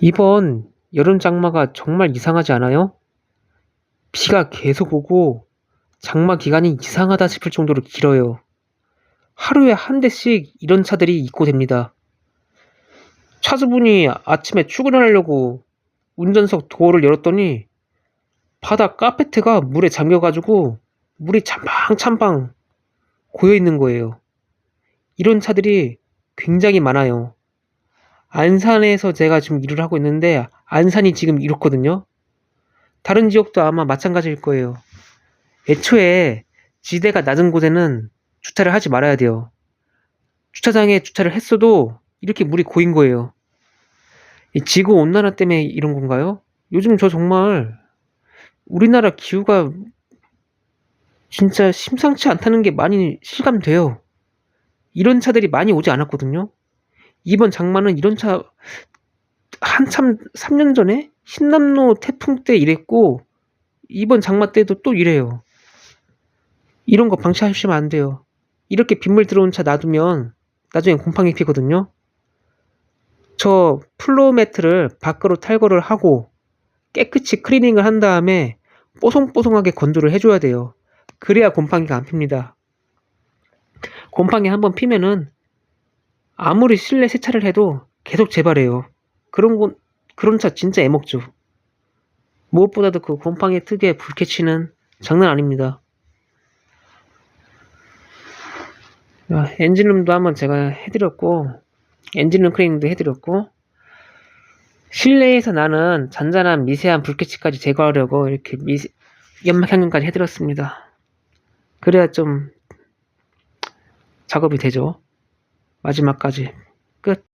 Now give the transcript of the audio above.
이번 여름 장마가 정말 이상하지 않아요? 비가 계속 오고 장마 기간이 이상하다 싶을 정도로 길어요. 하루에 한 대씩 이런 차들이 입고 됩니다. 차주분이 아침에 출근하려고 운전석 도어를 열었더니 바다 카페트가 물에 잠겨가지고 물이 찬방찬방 고여 있는 거예요. 이런 차들이 굉장히 많아요. 안산에서 제가 지금 일을 하고 있는데 안산이 지금 이렇거든요. 다른 지역도 아마 마찬가지일 거예요. 애초에 지대가 낮은 곳에는 주차를 하지 말아야 돼요. 주차장에 주차를 했어도 이렇게 물이 고인 거예요. 이 지구 온난화 때문에 이런 건가요? 요즘 저 정말 우리나라 기후가 진짜 심상치 않다는 게 많이 실감돼요. 이런 차들이 많이 오지 않았거든요. 이번 장마는 이런 차 한참 3년 전에 신남로 태풍 때 이랬고 이번 장마 때도 또 이래요. 이런 거 방치하시면 안 돼요. 이렇게 빗물 들어온 차 놔두면 나중에 곰팡이 피거든요. 저 플로우 매트를 밖으로 탈거를 하고 깨끗이 클리닝을 한 다음에 뽀송뽀송하게 건조를 해줘야 돼요. 그래야 곰팡이가 안 핍니다. 곰팡이 한번 피면은 아무리 실내 세차를 해도 계속 재발해요. 그런 건 그런 차 진짜 애먹죠. 무엇보다도 그 곰팡이 특유의 불쾌치는 장난 아닙니다. 아, 엔진룸도 한번 제가 해드렸고 엔진룸 클리닝도 해드렸고 실내에서 나는 잔잔한 미세한 불쾌치까지 제거하려고 이렇게 미세, 연막 향균까지 해드렸습니다. 그래야 좀 작업이 되죠. 마지막까지 끝.